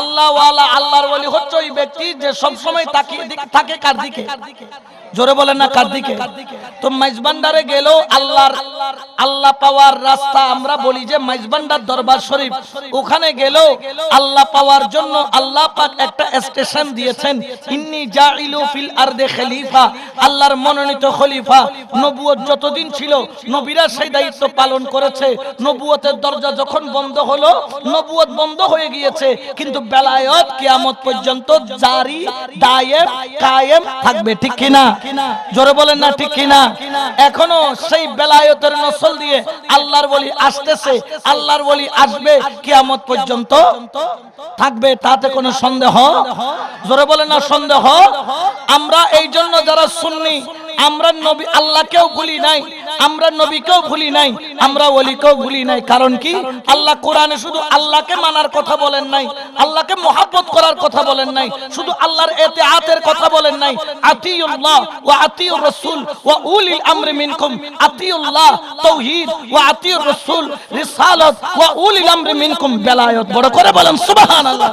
আল্লাহ ওয়ালা আল্লাহর ওলি হচ্ছে ওই ব্যক্তি যে সব সময় তাকিয়ে থাকে কার দিকে? জোরে বলেন না কার দিকে? তো মাইজবান্ডারে গেলেও আল্লাহর আল্লাহ পাওয়ার রাস্তা আমরা বলি যে মাইজবান্ডার দরবার শরীফ। ওখানে গেলেও আল্লাহ পাওয়ার জন্য আল্লাহ পাক একটা স্টেশন দিয়েছেন। ইন্নি জাইলু ফিল আরদে খলিফা, আল্লাহর মনোনীত খলিফা। নবুয়ত যতদিন ছিল, নবীরা সেই দায়িত্ব পালন করেছে। নবুয়তের দরজা যখন বন্ধ হলো, নবুয়ত বন্ধ হয়ে গিয়েছে। কিন্তু বেলায়ত কিয়ামত পর্যন্ত জারি দায়েম কায়েম থাকবে, ঠিক কিনা? জোরে বলেন না, ঠিক কিনা? এখনও সেই বেলায়তের নসল দিয়ে আল্লাহর বলি আসতেছে, আল্লাহর বলি আসবে, কিয়ামত পর্যন্ত থাকবে, তাতে কোনো সন্দেহ? জোরে বলেন না, সন্দেহ? আমরা এই জন্য যারা শুননি আমরা নবী আল্লাহকেও ভুলি নাই, আমরা নবীকেও ভুলি নাই, আমরা ওলিকেও ভুলি নাই। কারণ কি? আল্লাহ কোরআনে শুধু আল্লাহকে মানার কথা বলেন নাই, আল্লাহকে মহাব্বত করার কথা বলেন নাই, শুধু আল্লাহর এতেআতের কথা বলেন নাই। আতিউল্লাহ ওয়া আতিউর রাসূল ওয়া উলিল আমরি মিনকুম। আতিউল্লাহ তাওহীদ ওয়া আতিউর রাসূল রিসালাত ওয়া উলিল আমরি মিনকুম। বেলায়াত, বড় করে বলেন, সুবহানাল্লাহ।